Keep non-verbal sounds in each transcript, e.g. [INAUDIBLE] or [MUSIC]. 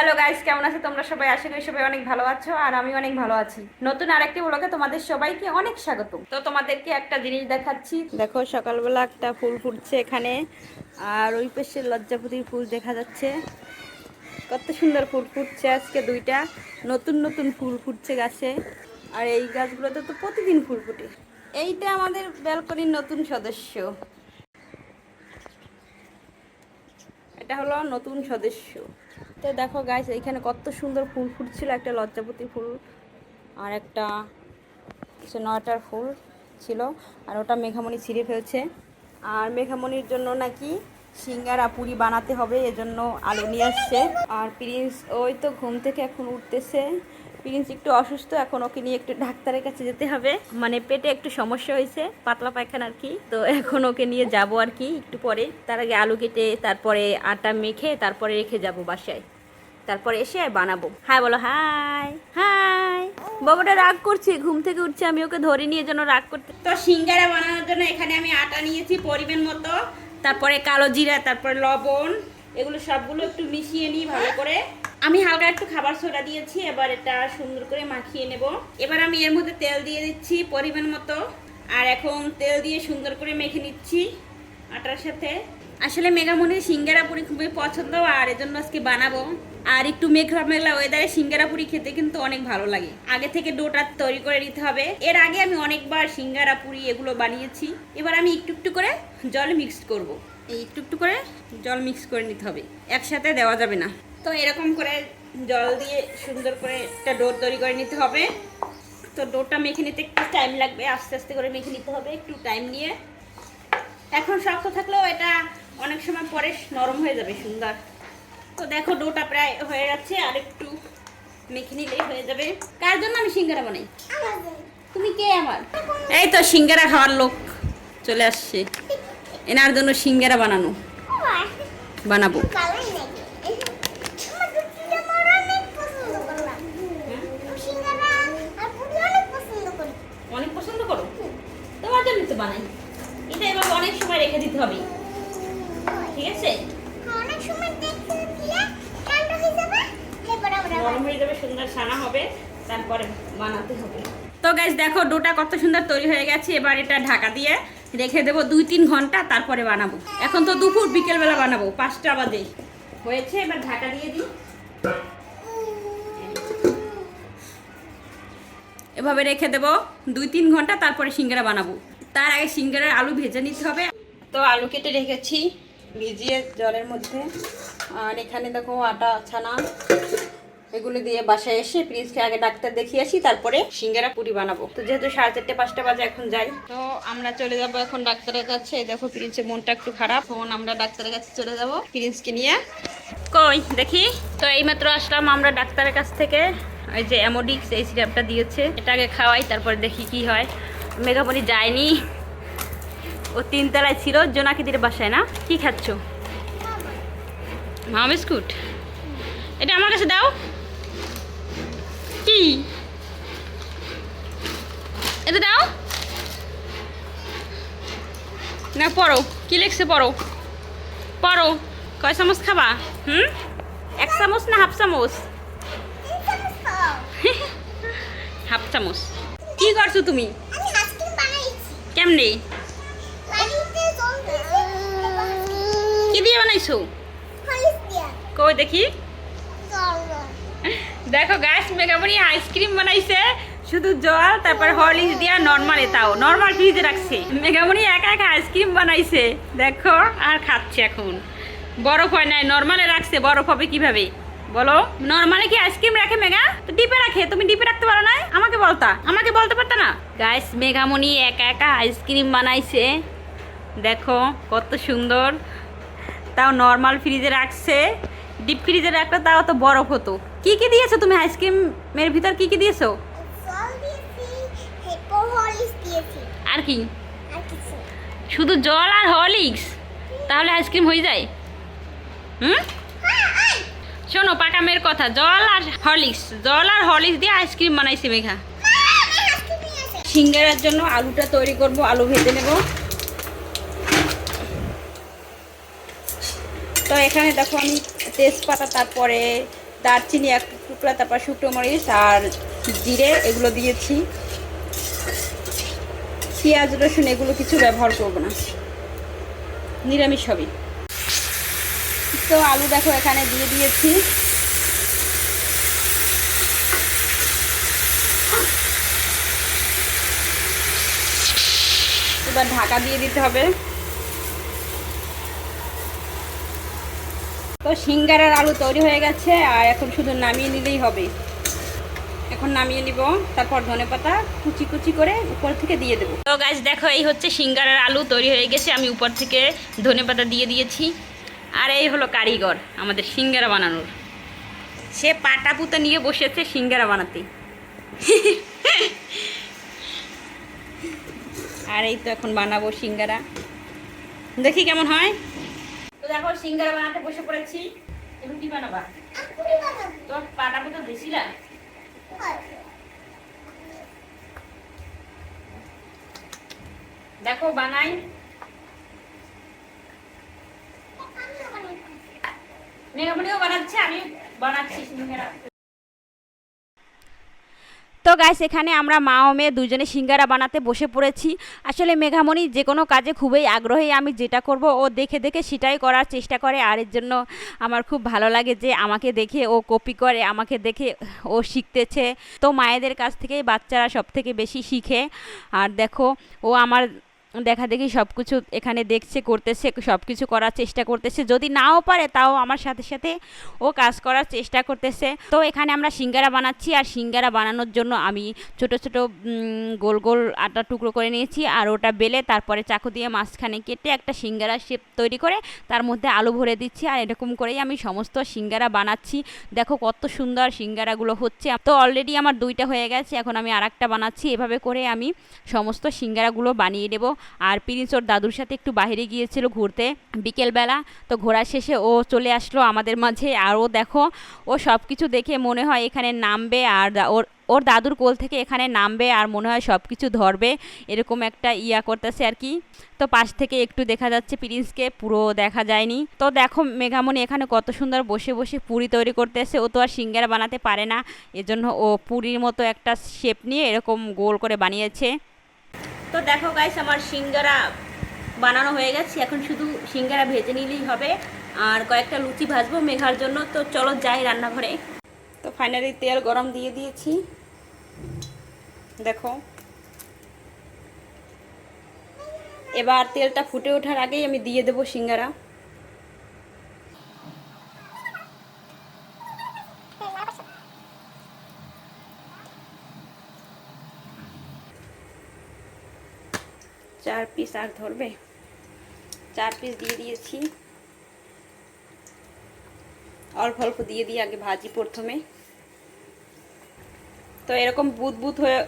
Hello guys কেমন আছো তোমরা সবাই? আশা করি সবাই অনেক ভালো আছো আর আমি অনেক ভালো আছি। নতুন আরেকটি ব্লগে তোমাদের সবাইকে অনেক স্বাগত তো তোমাদেরকে একটা জিনিস দেখাচ্ছি। দেখো, সকালবেলা একটা ফুল ফুটছে এখানে, আর ওই পাশে লজ্জাপতির ফুল দেখা যাচ্ছে। কত সুন্দর ফুল ফুটছে আজকে দুইটা। নতুন নতুন ফুল ফুটছে গাছে। আর এই গাছগুলোতে তো প্রতিদিন ফুল ফুটে। এইটা আমাদের ব্যালকনির নতুন সদস্য। এটা হলো নতুন সদস্য। তো দেখো গাইস এখানে কত সুন্দর ফুল ফুটছিল, একটা লজ্জাপতি ফুল আর একটা সে নয়টার ফুল ছিল, আর ওটা মেঘামণি ছিঁড়ে ফেলছে। আর মেঘামণির জন্য নাকি সিঙ্গারা পুরি বানাতে হবে, এজন্য আলু নিয়ে আসছে। আর প্রিন্স ওই তো ঘুম থেকে এখন উঠতেছে। প্রিন্স একটু অসুস্থ, এখন ওকে নিয়ে একটু ডাক্তারের কাছে যেতে হবে। মানে পেটে একটু সমস্যা হয়েছে, পাতলা পায়খানা আর কি। তো এখন ওকে নিয়ে যাব আর কি একটু পরে। তার আগে আলু কেটে, তারপরে আটা মেখে, তারপরে রেখে যাব বাসায়। তারপরে এসে বানাবো। হাই বলো, হাই হাই। বাবাটা রাগ করছে, ঘুম থেকে উঠছে, আমি ওকে ধরে নিয়ে যেন রাগ করতে তো সিঙ্গারা বানানোর জন্য এখানে আমি আটা নিয়েছি, পরিমাণ মতো। তারপরে কালো জিরা, তারপরে লবণ। এগুলো সবগুলো একটু মিশিয়ে নিই ভালো করে। আমি হালকা একটু খাবার সোডা দিয়েছি, এবার এটা সুন্দর করে মাখিয়ে নেব। এবার আমি এর মধ্যে তেল দিয়ে দিচ্ছি পরিমাণ মতো। আর এখন তেল দিয়ে সুন্দর করে মেখে নিচ্ছি আটার সাথে। আসলে মেঘামনির সিঙ্গারা পুরি খুবই পছন্দ, আর এজন্য আজকে বানাবো। আর একটু মেঘলা মেঘলা ওয়েদারে সিঙ্গারা পুরি খেতে কিন্তু অনেক ভালো লাগে। আগে থেকে ডোটা তৈরি করে নিতে হবে। এর আগে আমি অনেকবার সিঙ্গারা পুরি এগুলো বানিয়েছি। এবার আমি একটু একটু করে জল মিক্সড করব। এই একটু একটু করে জল মিক্স করে নিতে হবে। একসাথে দেওয়া যাবে না। তো এরকম করে জল দিয়ে সুন্দর করে একটা ডোর তৈরি করে নিতে হবে। তো ডোরটা মেখে নিতে একটু টাইম লাগবে, আস্তে আস্তে করে মেখে নিতে হবে, একটু টাইম নিয়ে। এখন শক্ত থাকলেও এটা অনেক সময় পরে নরম হয়ে যাবে সুন্দর। তো দেখো ডোটা প্রায় হয়ে যাচ্ছে আর একটু মেখে নিলেই হয়ে যাবে। কার জন্য আমি সিঙ্গারা বানাই? তুমি কে আমার? এই তো সিঙ্গারা খাওয়ার লোক চলে আসছে। এনার জন্য সিঙ্গারা বানানো। বানাবো অনেক পছন্দ করো তোমার জন্য তো বানাই এটা এবার অনেক সময় রেখে দিতে হবে ঠিক আছে নরম হয়ে যাবে সুন্দর ছানা হবে তারপরে বানাতে হবে। তো গাইজ দেখো, ডোটা কত সুন্দর তৈরি হয়ে গেছে। এবার এটা ঢাকা দিয়ে রেখে দেবো দুই তিন ঘণ্টা, তারপরে বানাবো। এখন তো দুপুর, বিকেলবেলা বানাবো। পাঁচটা বাজে। হয়েছে, এবার ঢাকা দিয়ে দিই। এভাবে রেখে দেবো দুই তিন ঘণ্টা, তারপরে সিঙ্গারা বানাবো। তার আগে সিঙ্গারার আলু ভেজে নিতে হবে। তো আলু কেটে রেখেছি ভিজিয়ে জলের মধ্যে। আর এখানে দেখো আটা ছানা। এগুলো দিয়ে বাসায় এসে প্রিন্সকে আগে ডাক্তার দেখিয়ে আসি তারপরে সিঙ্গারা পুরি বানাবো। তো যেহেতু সাড়ে চারটে পাঁচটা বাজে এখন যাই। তো আমরা চলে যাব এখন ডাক্তারের কাছে। দেখো প্রিন্সের মনটা একটু খারাপ। তখন আমরা ডাক্তারের কাছে চলে যাব প্রিন্সকে নিয়ে। কই দেখি। তো এইমাত্র আসলাম আমরা ডাক্তারের কাছ থেকে। ওই যে অ্যামোডিক্স এই সিরাপটা দিয়েছে। এটা আগে খাওয়াই তারপর দেখি কি হয়। মেঘামণি যায়নি। ও তিনতলায় ছিল জোনাকিদের বাসায় না? কি খাচ্ছ? মা বিস্কুট। এটা আমার কাছে দাও কি এটা দাও না পড়ো কি লিখছে পড়ো? পড়ো। কয় চামচ খাবা? হুম? এক চামচ না হাফ চামচ? [LAUGHS] হাফ চামচ। কি করছ তুমি? কেমনে? কি দিয়ে বানাইছো? কই দেখি? দেখো গাছ মেঘামণি আইসক্রিম বানাইছে। শুধু জল, তারপর হরলিক্স দিয়া নর্মালে তাও। নর্মাল ফ্রিজে রাখছে। মেঘামণি একা একা আইসক্রিম বানাইছে। দেখো, আর খাচ্ছে এখন। বরফ হয় নাই নর্মালে রাখছে। বরফ হবে কীভাবে? বলো। নর্মালে কি আইসক্রিম রাখে মেঘা? তো ডিপে রাখে, তুমি ডিপে রাখতে পারো না আমাকে বলতা। আমাকে বলতে পারতা না? গাইস মেঘামণি একা একা আইসক্রিম বানাইছে। দেখো, কত সুন্দর। তাও নর্মাল ফ্রিজে রাখছে। ডিপ ফ্রিজে রাখলে তাও তো বরফ হতো। কি কি দিয়েছ তুমি আইসক্রিমের ভিতর? কি কি দিয়েছ? আর কি? শুধু জল আর হরলিক্স? তাহলে আইসক্রিম হয়ে যায়? হুম? শোনো পাকা মেয়ের কথা। জল আর হরলিক্স। জল আর হরলিক্স দিয়ে আইসক্রিম বানাইছে মেঘা। সিঙ্গারার জন্য আলুটা তৈরি করব আলু ভেজে নেব। তো এখানে দেখো আমি তেজপাতা তারপরে দারচিনি এক টুকরা তারপর শুকনো মরিচ আর জিরে এগুলো দিয়েছি। পেঁয়াজ, রসুন, এগুলো কিছু ব্যবহার করব না। নিরামিষ হবে। তো আলু দেখো এখানে দিয়ে দিয়েছি। এবার ঢাকা দিয়ে দিতে হবে। তো সিঙ্গারার আলু তৈরি হয়ে গেছে, আর এখন শুধু নামিয়ে নিলেই হবে। এখন নামিয়ে নিব, তারপর ধনে পাতা কুচি কুচি করে উপর থেকে দিয়ে দেবো। তো গাছ দেখো, এই হচ্ছে সিঙ্গারার আলু তৈরি হয়ে গেছে, আমি উপর থেকে ধনে পাতা দিয়ে দিয়েছি। আর এই হলো কারিগর, আমাদের সিঙ্গারা বানানোর। সে পাটা পুতা নিয়ে বসেছে সিঙ্গারা বানাতে। আর এই তো এখন বানাবো সিঙ্গারা। দেখি কেমন হয়। তো দেখো, সিঙ্গারা বানাতে বসে পড়েছি। রুটি বানাবা? তোর পাটা পুতা দিছিলা দেখো বানাই। মেঘামণিও বানাচ্ছে আমি বানাচ্ছি তো গাইস এখানে আমরা মা ও মেয়ে দুজনে সিঙ্গারা বানাতে বসে পড়েছি। আসলে মেঘামণি যে কোনো কাজে খুবই আগ্রহী, আমি যেটা করব ও দেখে দেখে সেটাই করার চেষ্টা করে। আর এর জন্য আমার খুব ভালো লাগে যে আমাকে দেখে ও কপি করে, আমাকে দেখে ও শিখতেছে। তো মায়েদের কাছ থেকেই বাচ্চারা সব থেকে বেশি শিখে। আর দেখো, ও আমার দেখা দেখি সব কিছু এখানে দেখছে, করতেছে সব কিছু করার চেষ্টা করতেছে। যদি নাও পারে, তাও আমার সাথে সাথে ও কাজ করার চেষ্টা করতেছে। তো এখানে আমরা সিঙ্গারা বানাচ্ছি, আর সিঙ্গারা বানানোর জন্য আমি ছোট ছোট গোল গোল আটা টুকরো করে নিয়েছি, আর ওটা বেলে তারপরে চাকু দিয়ে মাঝখানে কেটে একটা সিঙ্গারা শেপ তৈরি করে তার মধ্যে আলু ভরে দিচ্ছি, আর এরকম করেই আমি সমস্ত সিঙ্গারা বানাচ্ছি। দেখো কত সুন্দর সিঙ্গারাগুলো হচ্ছে। তো অলরেডি আমার দুইটা হয়ে গেছে, এখন আমি আর বানাচ্ছি। এভাবে করে আমি সমস্ত সিঙ্গারাগুলো বানিয়ে দেবো আর প্রিন্স ওর দাদুর সাথে একটু বাইরে গিয়েছিল ঘুরতে বিকেলবেলা। তো ঘোরার শেষে ও চলে আসলো আমাদের মাঝে। আর ও দেখো, ও সব কিছু দেখে মনে হয় এখানে নামবে আর ওর ওর দাদুর কোল থেকে এখানে নামবে আর মনে হয় সব কিছু ধরবে। এরকম একটা ইয়া করতেছে আর কি। তো পাশ থেকে একটু দেখা যাচ্ছে প্রিন্সকে, পুরো দেখা যায়নি। তো দেখো মেঘামণি এখানে কত সুন্দর বসে বসে পুরি তৈরি করতেছে। ও তো আর সিঙ্গারা বানাতে পারে না। এজন্য ও পুরীর মতো একটা শেপ নিয়ে এরকম গোল করে বানিয়েছে। তো দেখো গাইস আমার সিঙ্গারা বানানো হয়ে গেছে। এখন শুধু সিঙ্গারা ভেজে নিলেই হবে। আর কয়েকটা লুচি ভাজবো মেঘার জন্য। তো চলো যাই রান্নাঘরে। তো ফাইনালি তেল গরম দিয়ে দিয়েছি। দেখো। এবার তেলটা ফুটে ওঠার আগেই আমি দিয়ে দেবো সিঙ্গারা। চার পিস আর ধরবে। চার পিস দিয়ে দিয়েছি। অল্প অল্প দিয়ে দিয়ে আগে ভাজি প্রথমে। তো এরকম বুদ বুদ হয়ে,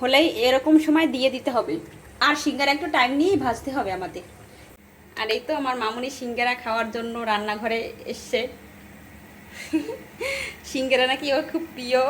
হলেই এরকম সময় দিয়ে দিতে হবে। আর সিঙ্গারা একটু টাইম নিয়েই ভাজতে হবে আমাদের। আর এই তো আমার মামুনি সিঙ্গারা খাওয়ার জন্য রান্নাঘরে এসছে। [LAUGHS] সিঙ্গারা নাকি ওর খুব প্রিয়।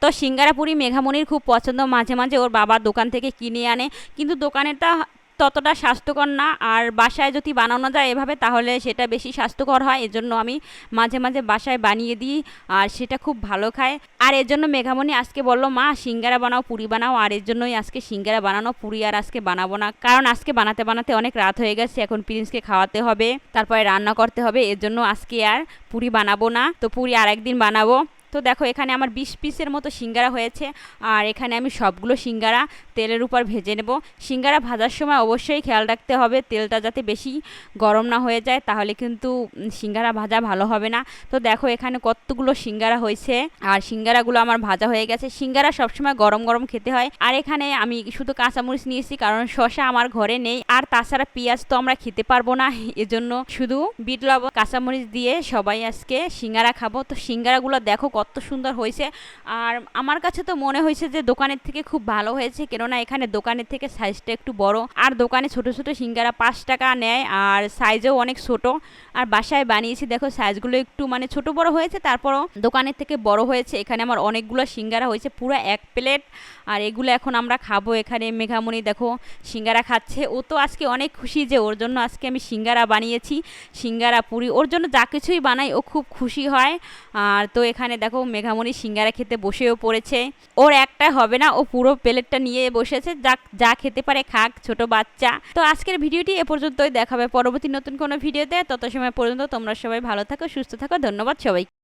তো সিঙ্গারাপুরি মেঘামণির খুব পছন্দ। মাঝে মাঝে ওর বাবা দোকান থেকে কিনে আনে। কিন্তু দোকানেরটা ততটা স্বাস্থ্যকর না। আর বাসায় যদি বানানো যায় এভাবে, তাহলে সেটা বেশি স্বাস্থ্যকর হয়। এজন্য আমি মাঝে মাঝে বাসায় বানিয়ে দিই আর সেটা খুব ভালো খায়। আর এর জন্য মেঘামণি আজকে বলল, মা, সিঙ্গারা বানাও, পুরি বানাও। আর এর জন্যই আজকে সিঙ্গারা বানানো, পুরি আর আজকে বানাবো না। কারণ আজকে বানাতে বানাতে অনেক রাত হয়ে গেছে। এখন প্রিন্সকে খাওয়াতে হবে, তারপরে রান্না করতে হবে। এর জন্য আজকে আর পুরি বানাবো না। তো পুরি আর একদিন বানাবো। তো দেখো এখানে আমার বিশ পিসের মতো সিঙ্গারা হয়েছে। আর এখানে আমি সবগুলো সিঙ্গারা তেলের উপর ভেজে নেব। সিঙ্গারা ভাজার সময় অবশ্যই খেয়াল রাখতে হবে, তেলটা যাতে বেশি গরম না হয়ে যায়, তাহলে কিন্তু সিঙ্গারা ভাজা ভালো হবে না। তো দেখো এখানে কতগুলো সিঙ্গারা হয়েছে, আর সিঙ্গারাগুলো আমার ভাজা হয়ে গেছে। সিঙ্গারা সবসময় গরম গরম খেতে হয়। আর এখানে আমি শুধু কাঁচামরিচ নিয়েছি, কারণ শসা আমার ঘরে নেই। আর তাছাড়া পেঁয়াজ তো আমরা খেতে পারব না, এজন্য শুধু বিট লবণ, কাঁচামরিচ দিয়ে সবাই আজকে সিঙ্গারা খাব। তো সিঙ্গারাগুলো দেখো কত সুন্দর হয়েছে। আর আমার কাছে তো মনে হয়েছে যে দোকানের থেকে খুব ভালো হয়েছে, কেননা কেননা এখানে দোকানের থেকে সাইজটা একটু বড়। আর দোকানে ছোট ছোট সিঙ্গারা পাঁচ টাকা নেয়, আর সাইজও অনেক ছোট। আর বাসায় বানিয়েছি, দেখো সাইজগুলো একটু মানে ছোট বড় হয়েছে, তারপরও দোকানের থেকে বড় হয়েছে। এখানে আমার অনেকগুলো সিঙ্গারা হয়েছে, পুরো এক প্লেট। আর এগুলো এখন আমরা খাব এখানে মেঘামণি, দেখো, সিঙ্গারা খাচ্ছে। ও তো আজকে অনেক খুশি যে ওর জন্য আজকে আমি সিঙ্গারা বানিয়েছি, সিঙ্গারা, পুরি, ওর জন্য যা কিছুই বানাই, ও খুব খুশি হয়। আর তো এখানে দেখো মেঘামণি সিঙ্গারা খেতে বসেও পড়েছে। ওর একটা হবে না, ও পুরো প্লেটটা নিয়ে বসেছে, যা যা খেতে পারে খাক, ছোট বাচ্চা। তো আজকের ভিডিওটি এ পর্যন্তই, দেখাবে পরবর্তী নতুন কোনো ভিডিওতে। তত সময় পর্যন্ত তোমরা সবাই ভালো থাকো, সুস্থ থাকো, ধন্যবাদ সবাই